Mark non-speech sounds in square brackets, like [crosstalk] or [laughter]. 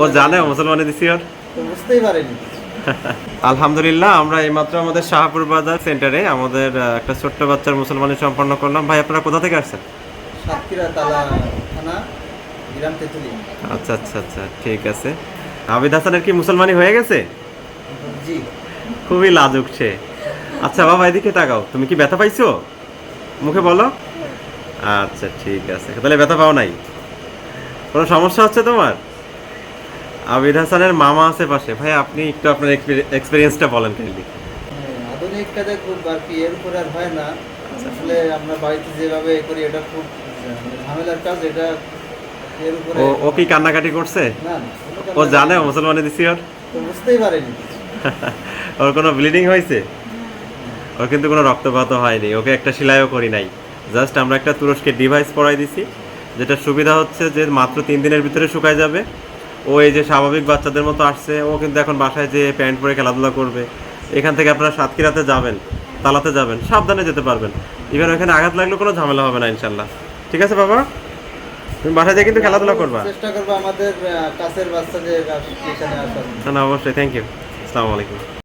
ও জানে মুসলমানি দিছি ওর। বুঝতেই পারেনি। [laughs] আলহামদুলিল্লাহ আমরা এইমাত্র আমাদের শাহপুর বাজার সেন্টারে আমাদের একটা ছোট্ট বাচ্চার মুসলমানি সম্পন্ন করলাম। ভাই আপনারা কোথা থেকে আসছেন? সাতক্ষীরা তালা থানা গ্রাম তেঁতুলিয়া আচ্ছা আচ্ছা আচ্ছা ঠিক আছে। আবিদ হাসানের কি মুসলমানি হয়ে গেছে? জি। খুবই লাজুক সে। আচ্ছা বাবা এদিকে তাকাও। তুমি কি ব্যথা পাইছো? মুখে বলো। আচ্ছা ঠিক আছে। তাহলে ব্যথা পাও নাই। কোনো সমস্যা হচ্ছে তোমার? আবিদ হাসানের মামা আছে পাশে। ভাই আপনি একটু আপনার এক্সপিরিয়েন্সটা বলেন কাইন্ডলি আধুনিক কাজে খুব আর কি এর উপরে আর হয় না। আসলে আমরা বাড়িতে যেভাবে করি এটা খুব ঝামেলার কাজ এটা এর উপরে ও কি কান্নাকাটি করছে? না ও জানে না। মুসলমানি দিছি ওর বুঝতেই পারেনি। ওর কোনো ব্লিডিং হয়েছে? ওর কিন্তু কোনো রক্তপাত হয়নি। ওকে একটা সেলাইও করি নাই। জাস্ট আমরা একটা তুরস্কের ডিভাইস পরাই দিছি। যেটা সুবিধা হচ্ছে যে মাত্র তিন দিনের ভিতরে শুকায় যাবে। ও এই যে স্বাভাবিক বাচ্চাদের মতো আসছে ও কিন্তু এখন বাসায় যে প্যান্ট পরে খেলাধুলা করবে। এখান থেকে আপনারা সাতক্ষীরাতে যাবেন তালাতে যাবেন সাবধানে যেতে পারবেন। ইভেন ওখানে আঘাত লাগলে কোনো ঝামেলা হবে না ইনশাল্লাহ ঠিক আছে বাবা? তুমি বাসায় যেয়ে কিন্তু খেলাধুলা করবা। চেষ্টা করব আমাদের কাছের বাচ্চাদের এখানে আসার। না না অবশ্যই থ্যাংক ইউ আসসালামু আলাইকুম।